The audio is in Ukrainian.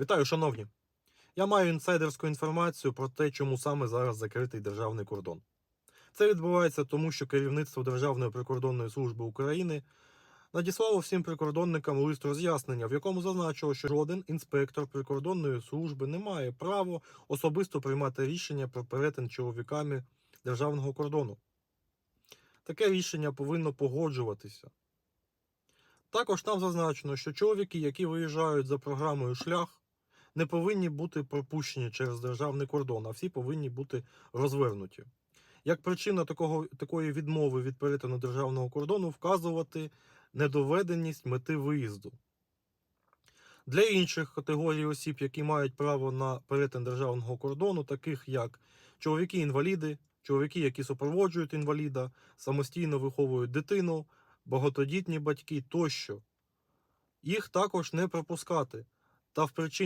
Вітаю, шановні! Я маю інсайдерську інформацію про те, чому саме зараз закритий державний кордон. Це відбувається тому, що керівництво Державної прикордонної служби України надіслало всім прикордонникам лист роз'яснення, в якому зазначило, що жоден інспектор прикордонної служби не має права особисто приймати рішення про перетин чоловіками державного кордону. Таке рішення повинно погоджуватися. Також там зазначено, що чоловіки, які виїжджають за програмою шлях, не повинні бути пропущені через державний кордон, а всі повинні бути розвернуті. Як причина такого, такої відмови від перетину державного кордону вказувати недоведеність мети виїзду. Для інших категорій осіб, які мають право на перетин державного кордону, таких як чоловіки-інваліди, чоловіки, які супроводжують інваліда, самостійно виховують дитину, багатодітні батьки тощо, їх також не пропускати та в причин